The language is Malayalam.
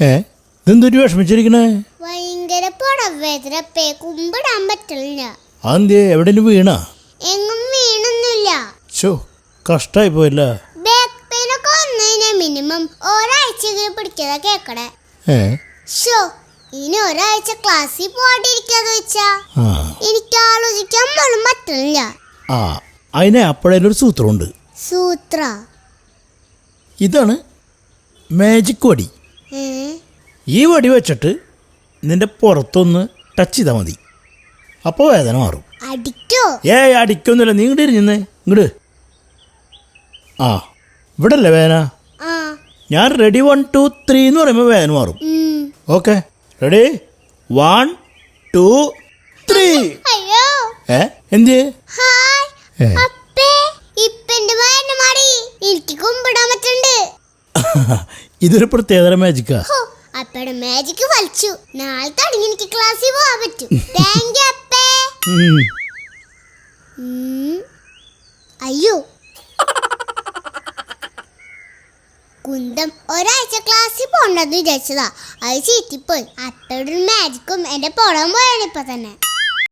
ഏ? ഇതെന്തൊരു വിഷമിച്ചിരിക്കണേ? ഭയങ്കര പുടവേദനപ്പേ കുമ്പിടാൻ പറ്റില്ല. അതെന്തിയെ എവിടെയും വീണാ? എങ്ങും വീണൊന്നുമില്ല. കഷ്ടായി പോയില്ല? ബാക്ക് പെയിൻ ഒക്കെ വന്നു മിനിമം ഒരാഴ്ചയെങ്കിലും പിടിക്കാതെ കേക്കണേ. ഏ? ഷോ ഇനി ഒരാഴ്ച ക്ലാസ്സിൽ വെച്ചാ ആ. എനിക്ക് ആലോചിക്കാൻ പോലും പറ്റുന്നില്ല ആ അതിനെ സൂത്രമുണ്ട്. സൂത്ര. ഇതാണ് മാജിക് വടി? ഈ വടി വെച്ചിട്ട് നിന്റെ പുറത്തൊന്ന് ടച്ച് ചെയ്താൽ മതി. അപ്പോൾ വേദന മാറും. അടിക്കോ? ഏയ് അടിക്കൊന്നുമില്ല. നീ ഇങ്ങോട്ട് ഇരിഞ്ഞേ ഇങ്ങോട്ട് ആ ഇവിടെ അല്ലേ വേദന ഞാൻ റെഡി വൺ ടു ത്രീ എന്ന് പറയുമ്പോൾ വേദന മാറും. Okay. Ready one two three ഏ എന്ത്? ഇതൊരു പ്രത്യേകതര മാജിക്കാ അപ്പയുടെ മാജിക് വലിച്ചു. നാളെ തുടങ്ങി എനിക്ക് ക്ലാസ്സിൽ പോവാൻ പറ്റും. താങ്ക് യു അപ്പേ. അയ്യോ. കുന്തം ഒരാഴ്ച ക്ലാസ്സിൽ പോണ്ടെന്ന് വിചാരിച്ചതാ. അത് ചീറ്റിപ്പോയി. അപ്പയുടെ മാജിക്കും എന്റെ പുറം പോയാണ് ഇപ്പൊ തന്നെ